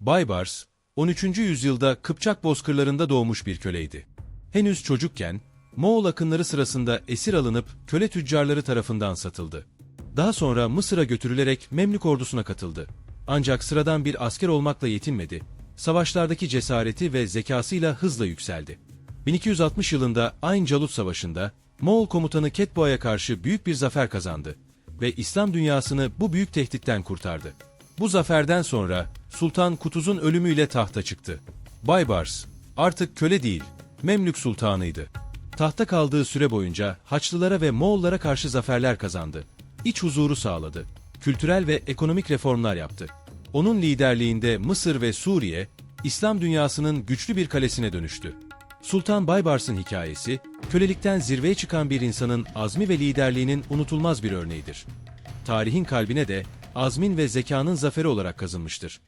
Baybars, 13. yüzyılda Kıpçak bozkırlarında doğmuş bir köleydi. Henüz çocukken, Moğol akınları sırasında esir alınıp köle tüccarları tarafından satıldı. Daha sonra Mısır'a götürülerek Memlük ordusuna katıldı. Ancak sıradan bir asker olmakla yetinmedi. Savaşlardaki cesareti ve zekasıyla hızla yükseldi. 1260 yılında Ayn Calut Savaşı'nda Moğol komutanı Ketboğa'ya karşı büyük bir zafer kazandı ve İslam dünyasını bu büyük tehditten kurtardı. Bu zaferden sonra Sultan Kutuz'un ölümüyle tahta çıktı. Baybars artık köle değil, Memlük sultanıydı. Tahta kaldığı süre boyunca Haçlılara ve Moğollara karşı zaferler kazandı. İç huzuru sağladı. Kültürel ve ekonomik reformlar yaptı. Onun liderliğinde Mısır ve Suriye, İslam dünyasının güçlü bir kalesine dönüştü. Sultan Baybars'ın hikayesi, kölelikten zirveye çıkan bir insanın azmi ve liderliğinin unutulmaz bir örneğidir. Tarihin kalbine de azmin ve zekanın zaferi olarak kazınmıştır.